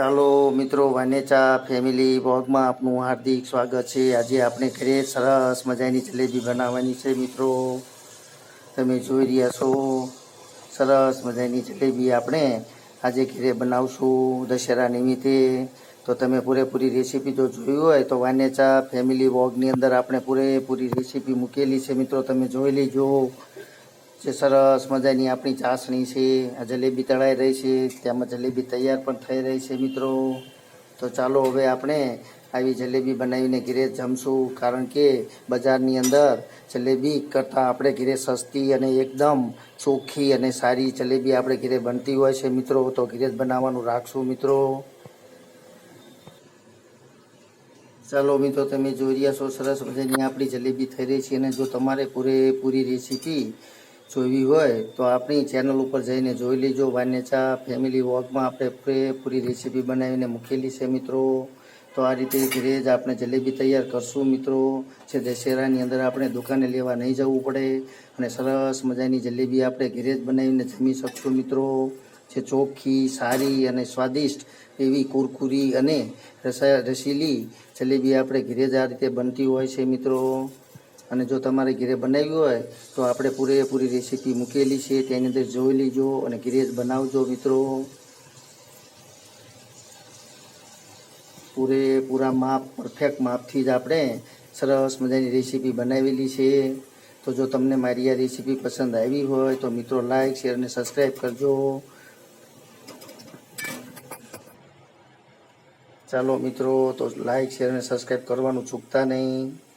ચાલો મિત્રો વાનેચા ફેમિલી બ્લોગમાં આપનું હાર્દિક સ્વાગત છે. આજે આપણે ઘરે સરસ મજાની જલેબી બનાવવાની છે મિત્રો. તમે જોઈ રહ્યા છો, સરસ મજાની જલેબી આપણે આજે ઘરે બનાવશું દશેરા નિમિત્તે. તો તમે પૂરેપૂરી રેસીપી જો જોઈ હોય, તો વાનેચા ફેમિલી બ્લોગની અંદર આપણે પૂરેપૂરી રેસીપી મૂકેલી છે મિત્રો. તમે જોઈ લેજો. જે સરસ મજાની આપણી ચાસણી છે, આ જલેબી તળાઈ રહી છે તેમાં જલેબી તૈયાર પણ થઈ રહી છે મિત્રો. તો ચાલો હવે આપણે આવી જલેબી બનાવીને ઘરે જમશું, કારણ કે બજારની અંદર જલેબી કરતાં આપણે ઘરે સસ્તી અને એકદમ ચોખ્ખી અને સારી જલેબી આપણે ઘરે બનતી હોય છે મિત્રો. તો ઘરે બનાવવાનું રાખશું મિત્રો. ચાલો મિત્રો, તમે જોઈ રહ્યા છો સરસ મજાની આપણી જલેબી થઈ રહી છે અને જો તમારે પૂરેપૂરી રેસીપી જોવી હોય તો આપણી ચેનલ ઉપર જઈને જોઈ લેજો. વાનેચા ફેમિલી વોકમાં આપણે પૂરેપૂરી રેસીપી બનાવીને મૂકેલી છે મિત્રો. તો આ રીતે ધીરે જ આપણે જલેબી તૈયાર કરશું મિત્રો, જે દશેરાની અંદર આપણે દુકાને લેવા નહીં જવું પડે. અને સરસ મજાની જલેબી આપણે ઘીરે જ બનાવીને જમી શકશું મિત્રો. જે ચોખ્ખી, સારી અને સ્વાદિષ્ટ એવી કુરકુરી અને રસા રસીલી જલેબી આપણે ઘીરે જ આ રીતે બનતી હોય છે મિત્રો. અને જો તમારે ઘરે બનાવ્યું હોય, તો આપણે પૂરેપૂરી રેસીપી મૂકેલી છે. તેની અંદર જોઈ લીજો અને ઘરે જ બનાવજો મિત્રો. પૂરેપૂરા માપ પરફેક્ટ માપથી જ આપણે સરસ મજાની રેસીપી બનાવેલી છે. તો જો તમને મારી આ રેસીપી પસંદ આવી હોય, તો મિત્રો લાઈક શેર અને સબસ્ક્રાઈબ કરજો. ચાલો મિત્રો, તો લાઈક શેર અને સબસ્ક્રાઈબ કરવાનું ચૂકતા નહીં.